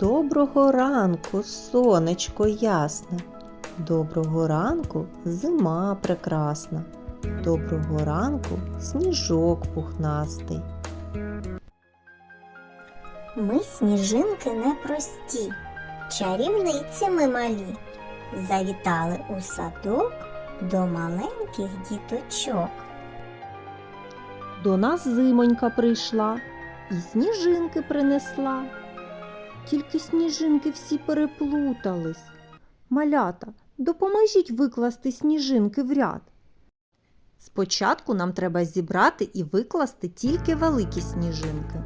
Доброго ранку, сонечко ясне. Доброго ранку, зима прекрасна. Доброго ранку, сніжок пухнастий. Ми сніжинки непрості, чарівниці ми малі. Завітали у садок до маленьких діточок. До нас зимонька прийшла і сніжинки принесла. Тільки сніжинки всі переплутались. Малята, допоможіть викласти сніжинки в ряд. Спочатку нам треба зібрати і викласти тільки великі сніжинки.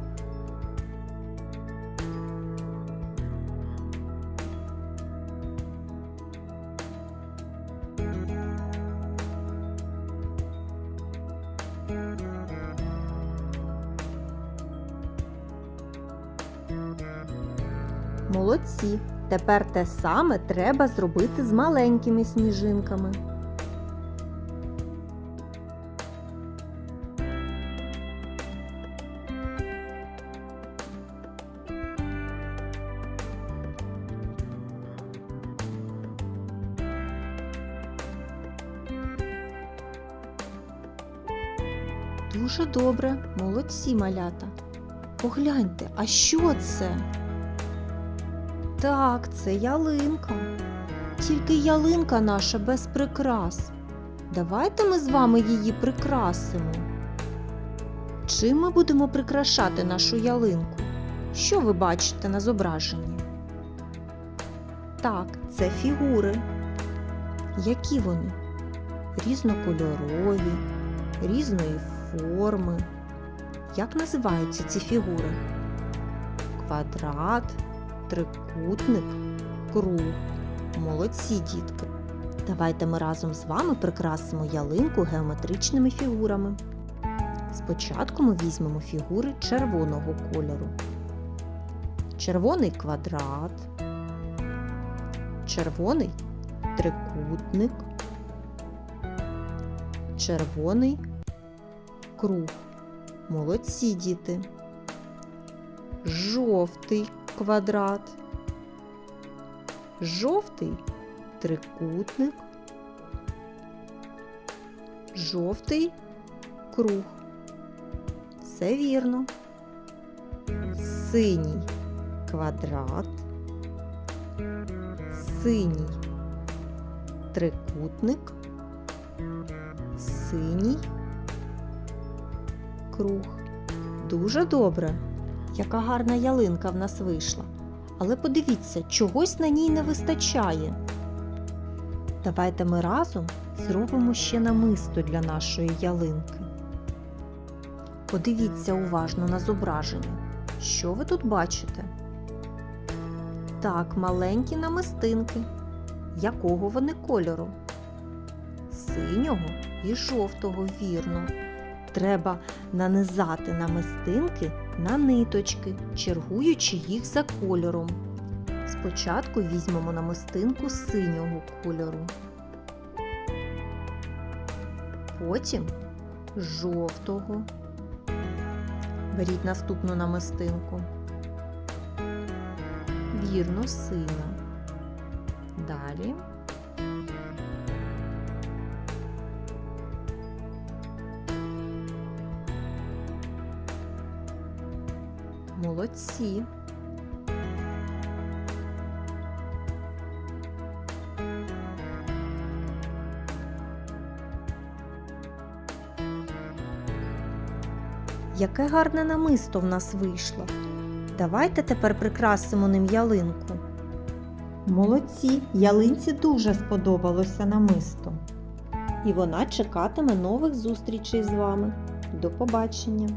Молодці. Тепер те саме треба зробити з маленькими сніжинками. Дуже добре, молодці малята. Погляньте, а що це? Так, це ялинка. Тільки ялинка наша без прикрас. Давайте ми з вами її прикрасимо. Чим ми будемо прикрашати нашу ялинку? Що ви бачите на зображенні? Так, це фігури. Які вони? Різнокольорові, різної форми. Як називаються ці фігури? Квадрат, трикутник, круг. Молодці, дітки. Давайте ми разом з вами прикрасимо ялинку геометричними фігурами. Спочатку ми візьмемо фігури червоного кольору. Червоний квадрат, червоний трикутник, червоний круг. Молодці діти. Жовтий квадрат, жовтий трикутник, жовтий круг. Все вірно. Синій квадрат, синій трикутник, синій круг. Дуже добре. Яка гарна ялинка в нас вийшла. Але подивіться, чогось на ній не вистачає. Давайте ми разом зробимо ще намисто для нашої ялинки. Подивіться уважно на зображення. Що ви тут бачите? Так, маленькі намистинки. Якого вони кольору? Синього і жовтого, вірно. Треба нанизати намистинки на ниточки, чергуючи їх за кольором. Спочатку візьмемо намистинку синього кольору, потім жовтого. Беріть наступну намистинку. Вірно, синя. Далі. Молодці. Яке гарне намисто в нас вийшло. Давайте тепер прикрасимо ним ялинку. Молодці, ялинці дуже сподобалося намисто. І вона чекатиме нових зустрічей з вами. До побачення!